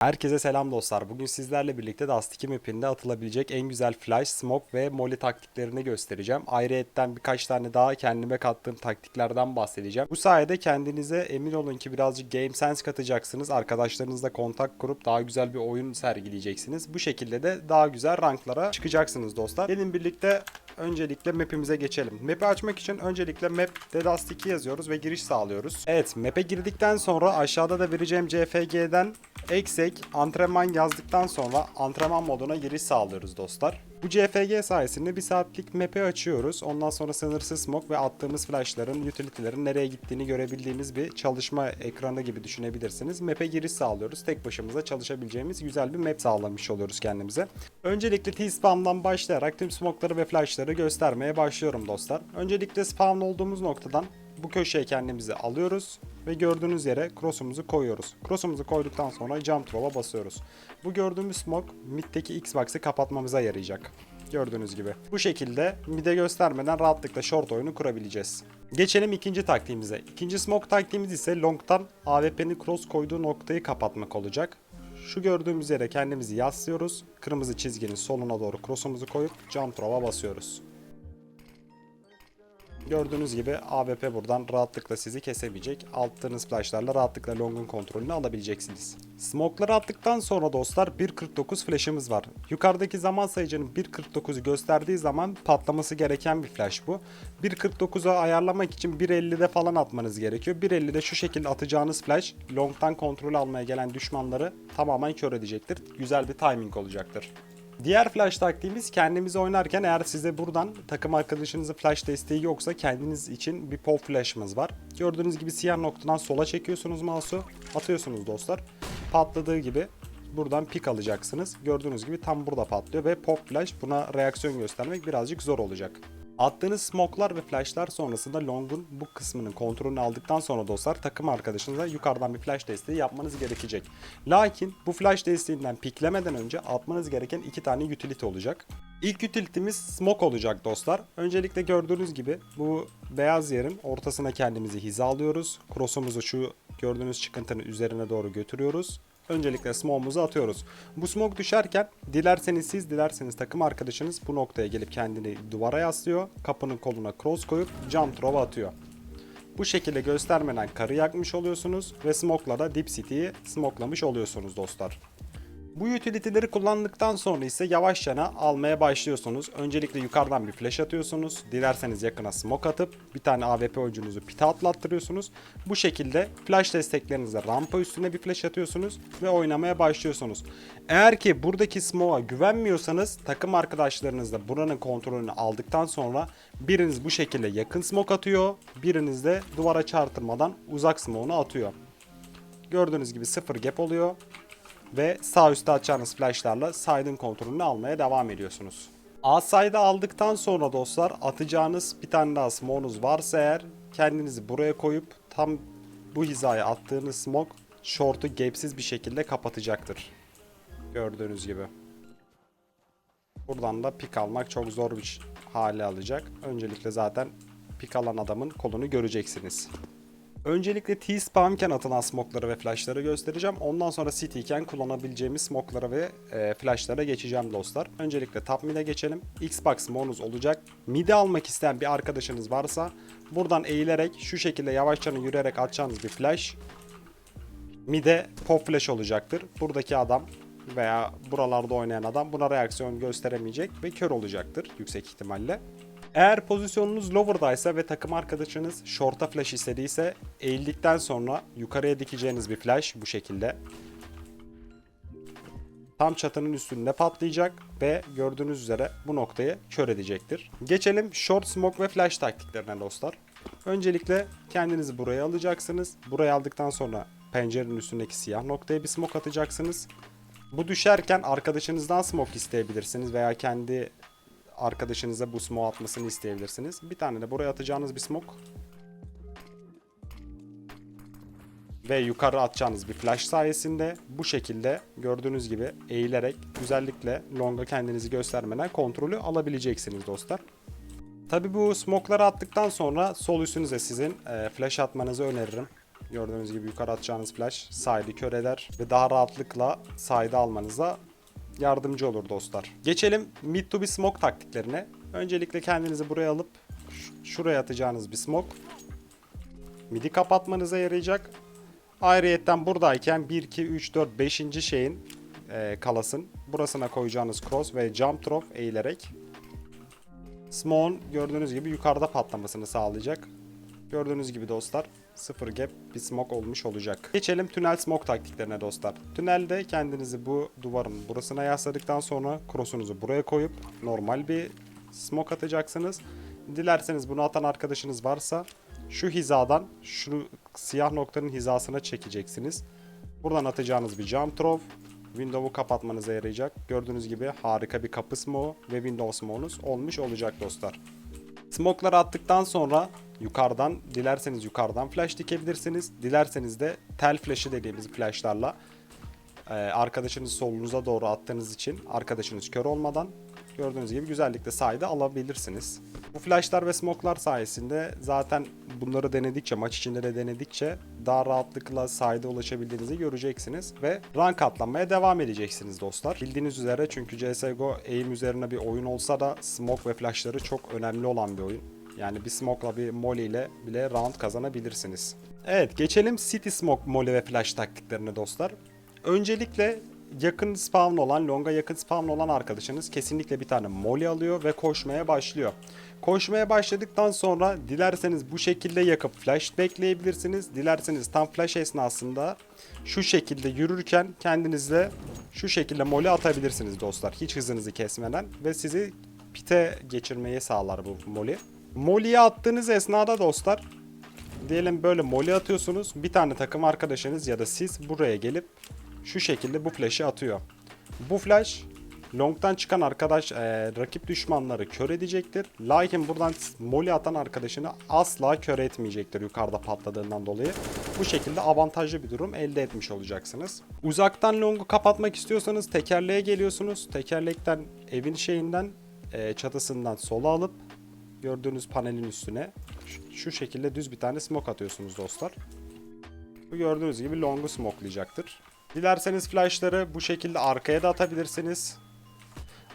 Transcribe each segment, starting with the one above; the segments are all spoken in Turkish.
Herkese selam dostlar. Bugün sizlerle birlikte Dust 2 map'inde atılabilecek en güzel flash, smoke ve molly taktiklerini göstereceğim. Ayrıyetten birkaç tane daha kendime kattığım taktiklerden bahsedeceğim. Bu sayede kendinize emin olun ki birazcık game sense katacaksınız. Arkadaşlarınızla kontak kurup daha güzel bir oyun sergileyeceksiniz. Bu şekilde de daha güzel ranklara çıkacaksınız dostlar. Gelin birlikte öncelikle map'imize geçelim. Map'i açmak için öncelikle map Dust 2 yazıyoruz ve giriş sağlıyoruz. Evet map'e girdikten sonra aşağıda da vereceğim CFG'den eksek antrenman yazdıktan sonra antrenman moduna giriş sağlıyoruz dostlar. Bu CFG sayesinde bir saatlik map'i açıyoruz. Ondan sonra sınırsız smoke ve attığımız flashların, utility'lerin nereye gittiğini görebildiğimiz bir çalışma ekranı gibi düşünebilirsiniz. Map'e giriş sağlıyoruz. Tek başımıza çalışabileceğimiz güzel bir map sağlamış oluyoruz kendimize. Öncelikle T-Spawn'dan başlayarak tüm smoke'ları ve flash'ları göstermeye başlıyorum dostlar. Öncelikle spawn olduğumuz noktadan bu köşeye kendimizi alıyoruz ve gördüğünüz yere cross'umuzu koyuyoruz. Cross'umuzu koyduktan sonra jump throw'a basıyoruz. Bu gördüğümüz smoke mid'deki Xbox'ı kapatmamıza yarayacak. Gördüğünüz gibi. Bu şekilde mid'e göstermeden rahatlıkla short oyunu kurabileceğiz. Geçelim ikinci taktiğimize. İkinci smoke taktiğimiz ise long'tan AWP'nin cross koyduğu noktayı kapatmak olacak. Şu gördüğümüz yere kendimizi yaslıyoruz. Kırmızı çizginin soluna doğru cross'umuzu koyup jump throw'a basıyoruz. Gördüğünüz gibi AWP buradan rahatlıkla sizi kesebilecek. Attığınız flashlarla rahatlıkla long'un kontrolünü alabileceksiniz. Smoke'ları attıktan sonra dostlar 1.49 flash'ımız var. Yukarıdaki zaman sayıcının 1.49'u gösterdiği zaman patlaması gereken bir flash bu. 1.49'a ayarlamak için 1.50'de falan atmanız gerekiyor. 1.50'de şu şekilde atacağınız flash long'tan kontrol almaya gelen düşmanları tamamen kör edecektir. Güzel bir timing olacaktır. Diğer flash taktiğimiz kendimiz oynarken eğer size buradan takım arkadaşınızın flash desteği yoksa kendiniz için bir pop flash'ımız var. Gördüğünüz gibi siyah noktadan sola çekiyorsunuz mouse'u, atıyorsunuz dostlar. Patladığı gibi buradan pik alacaksınız. Gördüğünüz gibi tam burada patlıyor ve pop flash buna reaksiyon göstermek birazcık zor olacak. Attığınız smoke'lar ve flash'lar sonrasında long'un bu kısmının kontrolünü aldıktan sonra dostlar takım arkadaşınıza yukarıdan bir flash desteği yapmanız gerekecek. Lakin bu flash desteğinden piklemeden önce atmanız gereken iki tane utility olacak. İlk utility'miz smoke olacak dostlar. Öncelikle gördüğünüz gibi bu beyaz yerin ortasına kendimizi hizalıyoruz. Cross'umuzu şu gördüğünüz çıkıntının üzerine doğru götürüyoruz. Öncelikle smoke'umuzu atıyoruz. Bu smoke düşerken dilerseniz siz dilerseniz takım arkadaşınız bu noktaya gelip kendini duvara yaslıyor. Kapının koluna cross koyup jump throw atıyor. Bu şekilde göstermeden karı yakmış oluyorsunuz ve smoke'la da Deep City'yi smokelamış oluyorsunuz dostlar. Bu utility'leri kullandıktan sonra ise yavaşça almaya başlıyorsunuz. Öncelikle yukarıdan bir flash atıyorsunuz. Dilerseniz yakına smoke atıp bir tane AWP oyuncunuzu pite atlattırıyorsunuz. Bu şekilde flash desteklerinizle rampa üstüne bir flash atıyorsunuz ve oynamaya başlıyorsunuz. Eğer ki buradaki smoke'a güvenmiyorsanız takım arkadaşlarınızla buranın kontrolünü aldıktan sonra biriniz bu şekilde yakın smoke atıyor. Biriniz de duvara çarptırmadan uzak smoke'unu atıyor. Gördüğünüz gibi sıfır gap oluyor ve sağ üstte açacağınız flashlarla side'ın kontrolünü almaya devam ediyorsunuz. A side'ı aldıktan sonra dostlar atacağınız bir tane daha smoke'unuz varsa eğer kendinizi buraya koyup tam bu hizaya attığınız smoke short'u gapesiz bir şekilde kapatacaktır. Gördüğünüz gibi. Buradan da pik almak çok zor bir hale alacak. Öncelikle zaten pik alan adamın kolunu göreceksiniz. Öncelikle T-Spawn'ken atılan smoke'ları ve flash'ları göstereceğim. Ondan sonra City'ken kullanabileceğimiz smoke'lara ve e, flash'lara geçeceğim dostlar. Öncelikle top mid'e geçelim. Xbox modunuz olacak. Mid'i almak isteyen bir arkadaşınız varsa buradan eğilerek şu şekilde yavaşça yürüyerek atacağınız bir flash mid'e pop flash olacaktır. Buradaki adam veya buralarda oynayan adam buna reaksiyon gösteremeyecek ve kör olacaktır yüksek ihtimalle. Eğer pozisyonunuz lower'daysa ve takım arkadaşınız short'a flash istediyse eğildikten sonra yukarıya dikeceğiniz bir flash bu şekilde tam çatının üstünde patlayacak ve gördüğünüz üzere bu noktayı kör edecektir. Geçelim short smoke ve flash taktiklerine dostlar. Öncelikle kendinizi buraya alacaksınız. Buraya aldıktan sonra pencerenin üstündeki siyah noktaya bir smoke atacaksınız. Bu düşerken arkadaşınızdan smoke isteyebilirsiniz veya kendi arkadaşınıza bu smoke atmasını isteyebilirsiniz. Bir tane de buraya atacağınız bir smoke. Ve yukarı atacağınız bir flash sayesinde bu şekilde gördüğünüz gibi eğilerek özellikle longa kendinizi göstermeden kontrolü alabileceksiniz dostlar. Tabi bu smoke'ları attıktan sonra sol üstünüze sizin e, flash atmanızı öneririm. Gördüğünüz gibi yukarı atacağınız flash side'ı kör eder ve daha rahatlıkla side'ı almanıza yardımcı olur dostlar. Geçelim mid to be smoke taktiklerine. Öncelikle kendinizi buraya alıp şuraya atacağınız bir smoke midi kapatmanıza yarayacak. Ayrıyetten buradayken 1, 2, 3, 4, 5. şeyin e, kalasın. Burasına koyacağınız cross ve jump drop eğilerek Smoke'un gördüğünüz gibi yukarıda patlamasını sağlayacak. Gördüğünüz gibi dostlar sıfır gap bir smoke olmuş olacak. Geçelim tünel smoke taktiklerine dostlar. Tünelde kendinizi bu duvarın burasına yasladıktan sonra cross'unuzu buraya koyup normal bir smoke atacaksınız. Dilerseniz bunu atan arkadaşınız varsa şu hizadan şu siyah noktanın hizasına çekeceksiniz. Buradan atacağınız bir jump throw Windows'u kapatmanıza yarayacak. Gördüğünüz gibi harika bir kapı smoke ve Windows smoke'unuz olmuş olacak dostlar. Smoke'ları attıktan sonra yukarıdan dilerseniz yukarıdan flash dikebilirsiniz. Dilerseniz de tel flash'ı dediğimiz flash'larla e, arkadaşınızı solunuza doğru attığınız için arkadaşınız kör olmadan gördüğünüz gibi güzellikle sayede alabilirsiniz. Bu flashlar ve smoke'lar sayesinde zaten bunları denedikçe, maç içinde de denedikçe daha rahatlıkla sayede ulaşabildiğinizi göreceksiniz ve rank atlamaya devam edeceksiniz dostlar. Bildiğiniz üzere çünkü CSGO aim üzerine bir oyun olsa da smoke ve flashları çok önemli olan bir oyun. Yani bir smoke'la bir molly ile bile round kazanabilirsiniz. Evet geçelim City Smoke molly ve flash taktiklerine dostlar. Öncelikle yakın spawn olan, longa yakın spawn olan arkadaşınız kesinlikle bir tane molly alıyor ve koşmaya başlıyor. Koşmaya başladıktan sonra dilerseniz bu şekilde yakıp flash bekleyebilirsiniz. Dilerseniz tam flash esnasında şu şekilde yürürken kendinizle şu şekilde molly atabilirsiniz dostlar. Hiç hızınızı kesmeden ve sizi pite geçirmeyi sağlar bu molly. Molly'yi attığınız esnada dostlar diyelim böyle molly atıyorsunuz. Bir tane takım arkadaşınız ya da siz buraya gelip şu şekilde bu flash'ı atıyor. Bu flash long'dan çıkan arkadaş eee, rakip düşmanları kör edecektir. Lakin buradan molly atan arkadaşını asla kör etmeyecektir yukarıda patladığından dolayı. Bu şekilde avantajlı bir durum elde etmiş olacaksınız. Uzaktan long'u kapatmak istiyorsanız tekerleğe geliyorsunuz. Tekerlekten evin şeyinden eee, çatısından sola alıp gördüğünüz panelin üstüne şu- şekilde düz bir tane smoke atıyorsunuz dostlar. Bu gördüğünüz gibi long'u smokelayacaktır. Dilerseniz flashları bu şekilde arkaya da atabilirsiniz.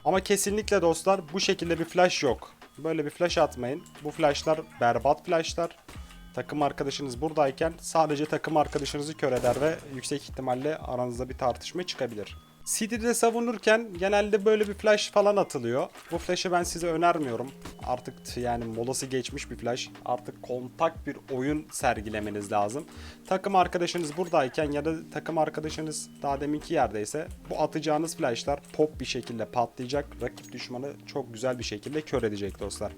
Ama kesinlikle dostlar bu şekilde bir flash yok. Böyle bir flash atmayın. Bu flashlar berbat flashlar. Takım arkadaşınız buradayken sadece takım arkadaşınızı kör eder ve yüksek ihtimalle aranızda bir tartışma çıkabilir. City'de savunurken genelde böyle bir flash falan atılıyor. Bu flash'ı ben size önermiyorum. Artık yani molası geçmiş bir flash. Artık kontak bir oyun sergilemeniz lazım. Takım arkadaşınız buradayken ya da takım arkadaşınız daha deminki yerdeyse bu atacağınız flashlar pop bir şekilde patlayacak. Rakip düşmanı çok güzel bir şekilde kör edecek dostlar.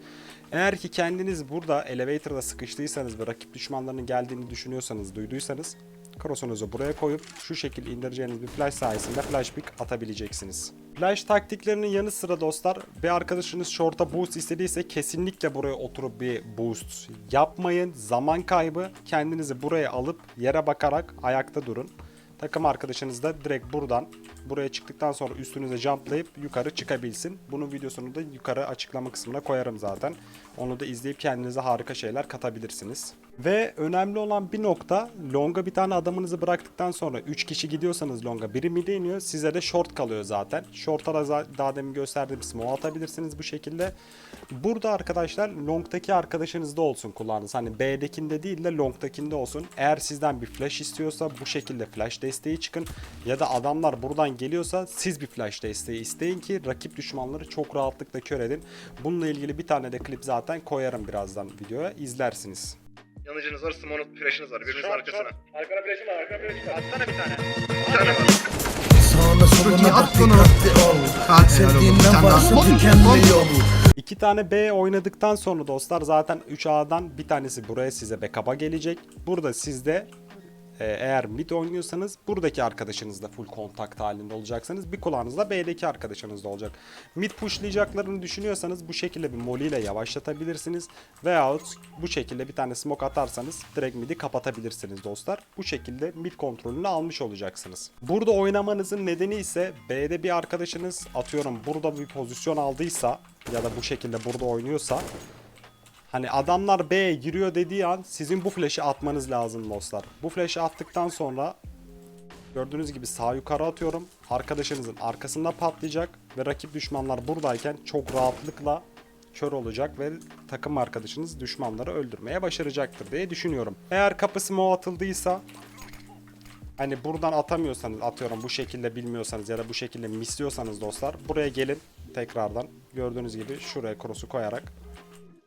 Eğer ki kendiniz burada elevator'da sıkıştıysanız ve rakip düşmanlarının geldiğini düşünüyorsanız, duyduysanız Cross'unuzu buraya koyup şu şekilde indireceğiniz bir flash sayesinde flash pick atabileceksiniz. Flash taktiklerinin yanı sıra dostlar bir arkadaşınız short'a boost istediyse kesinlikle buraya oturup bir boost yapmayın. Zaman kaybı kendinizi buraya alıp yere bakarak ayakta durun. Takım arkadaşınız da direkt buradan buraya çıktıktan sonra üstünüze jumplayıp yukarı çıkabilsin. Bunun videosunu da yukarı açıklama kısmına koyarım zaten. Onu da izleyip kendinize harika şeyler katabilirsiniz. Ve önemli olan bir nokta longa bir tane adamınızı bıraktıktan sonra 3 kişi gidiyorsanız longa biri mid'e iniyor size de short kalıyor zaten. Short'a da daha demin gösterdiğim smoke atabilirsiniz bu şekilde. Burada arkadaşlar long'taki arkadaşınızda olsun kulağınız. Hani B'dekinde değil de long'takinde olsun. Eğer sizden bir flash istiyorsa bu şekilde flash desteği çıkın. Ya da adamlar buradan geliyorsa siz bir flash desteği isteyin ki rakip düşmanları çok rahatlıkla kör edin. Bununla ilgili bir tane de klip zaten koyarım birazdan videoya izlersiniz. Yanıcınız var, Smon'un flash'ınız var. Birinizin arkasına. Arkana flash'ım var, arkana flash'ım var. Atsana bir tane. Bir tane var. Sağına soluna bak dikkatli ol Sevdiğinden varsa tükenme yol İki tane B oynadıktan sonra dostlar zaten 3A'dan bir tanesi buraya size backup'a gelecek. Burada sizde eğer mid oynuyorsanız buradaki arkadaşınızla full kontakt halinde olacaksınız. Bir kulağınızla B'deki arkadaşınız da olacak. Mid pushlayacaklarını düşünüyorsanız bu şekilde bir molly ile yavaşlatabilirsiniz. Veyahut bu şekilde bir tane smoke atarsanız direkt mid'i kapatabilirsiniz dostlar. Bu şekilde mid kontrolünü almış olacaksınız. Burada oynamanızın nedeni ise B'de bir arkadaşınız atıyorum burada bir pozisyon aldıysa ya da bu şekilde burada oynuyorsa Hani adamlar B'ye giriyor dediği an sizin bu flash'i atmanız lazım dostlar. Bu flash'i attıktan sonra gördüğünüz gibi sağ yukarı atıyorum. Arkadaşınızın arkasında patlayacak ve rakip düşmanlar buradayken çok rahatlıkla kör olacak ve takım arkadaşınız düşmanları öldürmeye başaracaktır diye düşünüyorum. Eğer kapı smoke atıldıysa hani buradan atamıyorsanız atıyorum bu şekilde bilmiyorsanız ya da bu şekilde misliyorsanız dostlar buraya gelin tekrardan gördüğünüz gibi şuraya cross'u koyarak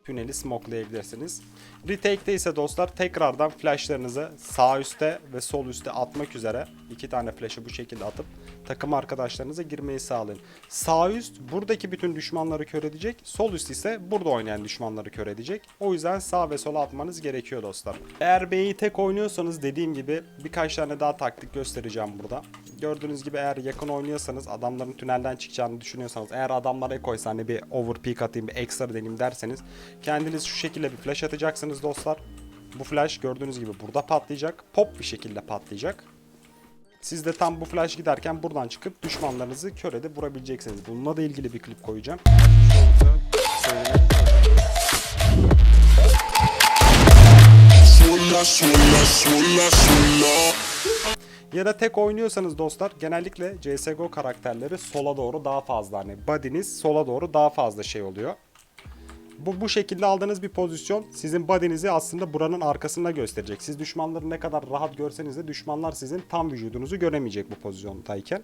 tüneli smokelayabilirsiniz. Retake'de ise dostlar tekrardan flashlarınızı sağ üste ve sol üste atmak üzere iki tane flash'ı bu şekilde atıp takım arkadaşlarınıza girmeyi sağlayın. Sağ üst buradaki bütün düşmanları kör edecek. Sol üst ise burada oynayan düşmanları kör edecek. O yüzden sağ ve sola atmanız gerekiyor dostlar. Eğer B'yi tek oynuyorsanız dediğim gibi birkaç tane daha taktik göstereceğim burada. Gördüğünüz gibi eğer yakın oynuyorsanız adamların tünelden çıkacağını düşünüyorsanız eğer adamlara ekoysa hani bir overpeak atayım bir ekstra deneyim derseniz kendiniz şu şekilde bir flash atacaksınız dostlar. Bu flash gördüğünüz gibi burada patlayacak. Pop bir şekilde patlayacak. Siz de tam bu flash giderken buradan çıkıp düşmanlarınızı kör edip vurabileceksiniz. Bununla da ilgili bir klip koyacağım. Sola. Ya da tek oynuyorsanız dostlar genellikle CSGO karakterleri sola doğru daha fazla hani body'niz sola doğru daha fazla şey oluyor. Bu, bu şekilde aldığınız bir pozisyon sizin body'nizi aslında buranın arkasında gösterecek. Siz düşmanları ne kadar rahat görseniz de düşmanlar sizin tam vücudunuzu göremeyecek bu pozisyondayken.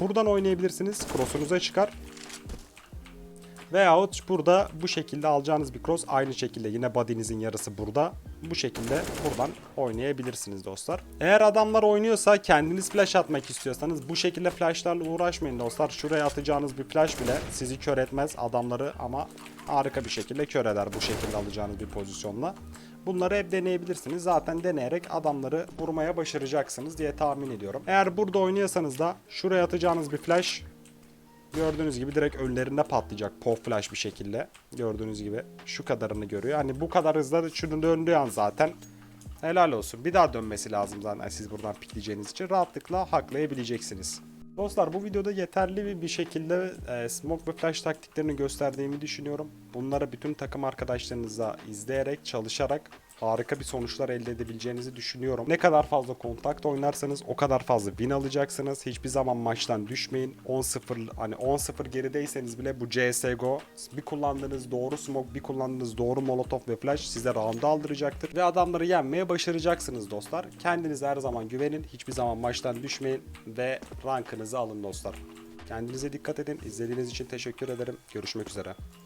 Buradan oynayabilirsiniz. Cross'unuza çıkar. Veyahut burada bu şekilde alacağınız bir cross aynı şekilde yine body'nizin yarısı burada. Bu şekilde buradan oynayabilirsiniz dostlar. Eğer adamlar oynuyorsa kendiniz flash atmak istiyorsanız bu şekilde flashlarla uğraşmayın dostlar. Şuraya atacağınız bir flash bile sizi kör etmez adamları ama harika bir şekilde kör eder bu şekilde alacağınız bir pozisyonla. Bunları hep deneyebilirsiniz. Zaten deneyerek adamları vurmaya başaracaksınız diye tahmin ediyorum. Eğer burada oynuyorsanız da şuraya atacağınız bir flash Gördüğünüz gibi direkt önlerinde patlayacak pop flash bir şekilde. Gördüğünüz gibi şu kadarını görüyor. Hani bu kadar hızla şunu döndüğü an zaten helal olsun. Bir daha dönmesi lazım zaten siz buradan pikleyeceğiniz için. Rahatlıkla haklayabileceksiniz. Dostlar bu videoda yeterli bir- şekilde e, smoke ve flash taktiklerini gösterdiğimi düşünüyorum. Bunları bütün takım arkadaşlarınızla izleyerek, çalışarak harika bir sonuçlar elde edebileceğinizi düşünüyorum. Ne kadar fazla kontakt oynarsanız o kadar fazla win alacaksınız. Hiçbir zaman maçtan düşmeyin. 10-0 hani 10-0 gerideyseniz bile bu CS:GO bir kullandığınız doğru smoke, bir kullandığınız doğru molotof ve flash size round'u aldıracaktır ve adamları yenmeye başaracaksınız dostlar. Kendinize her zaman güvenin. Hiçbir zaman maçtan düşmeyin ve rankınızı alın dostlar. Kendinize dikkat edin. İzlediğiniz için teşekkür ederim. Görüşmek üzere.